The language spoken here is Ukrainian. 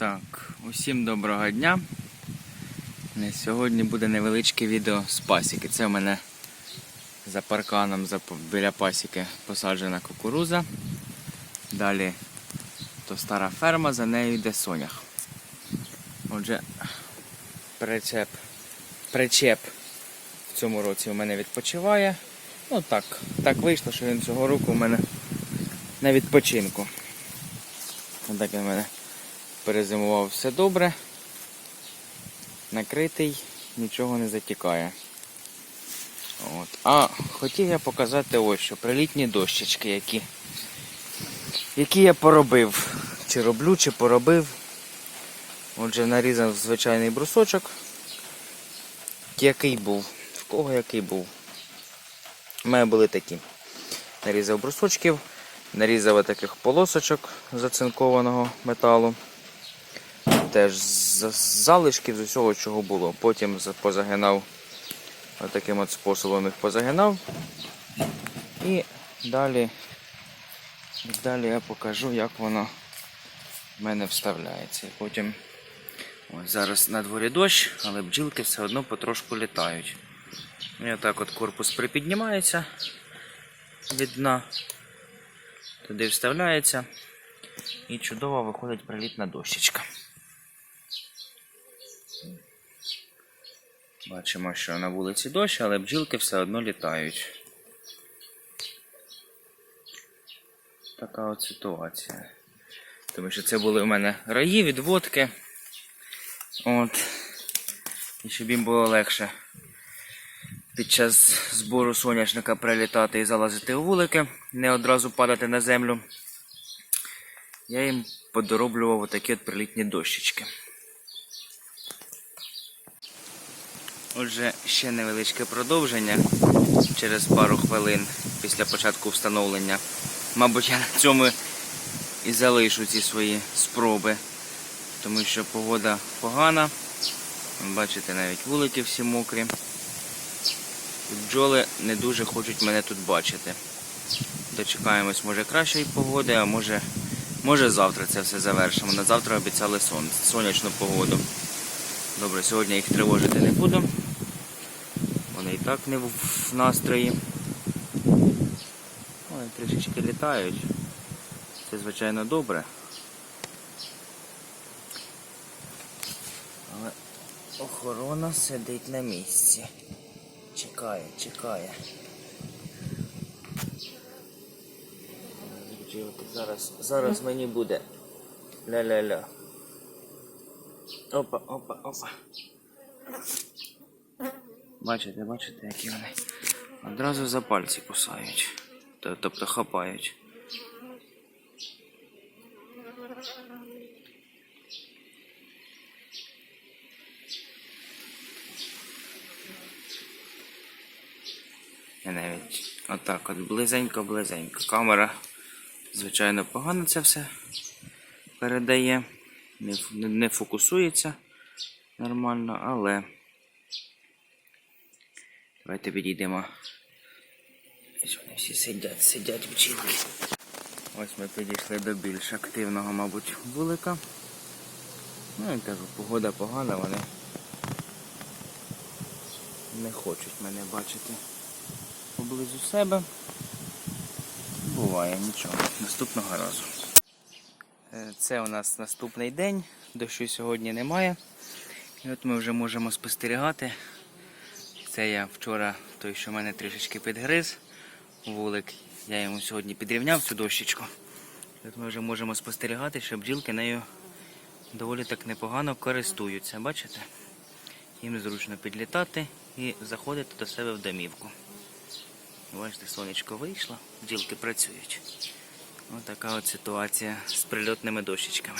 Так, усім доброго дня. Сьогодні буде невеличке відео з пасіки. Це в мене за парканом біля пасіки посаджена кукуруза. Далі то стара ферма, за нею йде сонях. Отже, причеп, причеп в цьому році у мене відпочиває. Ну так, так вийшло, що він цього року у мене на відпочинку. Отак він у мене перезимував все добре. Накритий, нічого не затікає. От. А хотів я показати ось що прилітні дощечки, які, які я поробив. Чи роблю, чи поробив. Отже, нарізав звичайний брусочок. Який був. В кого який був. У мене були такі. Нарізав брусочків, нарізав таких полосочок зацинкованого металу. Теж з залишків з усього, чого було. Потім позагинав таким от способом їх позагинав. І далі, далі я покажу, як воно в мене вставляється. І потім ось зараз на дворі дощ, але бджілки все одно потрошку літають. І отак от корпус припіднімається від дна, туди вставляється і чудово виходить прилітна дощечка. Бачимо, що на вулиці дощ, але бджілки все одно літають. Така от ситуація. Тому що це були у мене раї, відводки. От. І щоб їм було легше під час збору соняшника прилітати і залазити у вулики, не одразу падати на землю. Я їм подороблював отакі от прилітні дощечки. Отже, ще невеличке продовження через пару хвилин після початку встановлення. Мабуть, я на цьому і залишу ці свої спроби, тому що погода погана. Бачите, навіть вулики всі мокрі. І бджоли не дуже хочуть мене тут бачити. Дочекаємось, може кращої погоди, а може, може завтра це все завершимо. На завтра обіцяли сон, сонячну погоду. Добре, сьогодні їх тривожити не буду. Вони і так не в настрої. Вони трішечки літають. Це звичайно добре. Але охорона сидить на місці. Чекає, чекає. Зараз, зараз мені буде. Ля-ля-ля. Опа, опа, опа. Бачите, бачите, які вони одразу за пальці кусають. Тобто хапають. Я навіть отак от близенько-близенько. Камера, звичайно, погано це все передає, не, не- фокусується нормально, але давайте підійдемо. Ось вони всі сидять, сидять бджілки. Ось ми підійшли до більш активного, мабуть, вулика. Ну, я кажу, погода погана, вони не хочуть мене бачити поблизу себе. Буває нічого. Наступного разу. Е, Це у нас наступний день, дощу сьогодні немає. І от ми вже можемо спостерігати. Це я вчора той, що мене трішечки підгриз, вулик. Я йому сьогодні підрівняв цю дощечку. І От ми вже можемо спостерігати, що бджілки нею доволі так непогано користуються. Бачите? Їм зручно підлітати і заходити до себе в домівку. Бачите, сонечко вийшло, бджілки працюють. Ось така от ситуація з прильотними дощечками.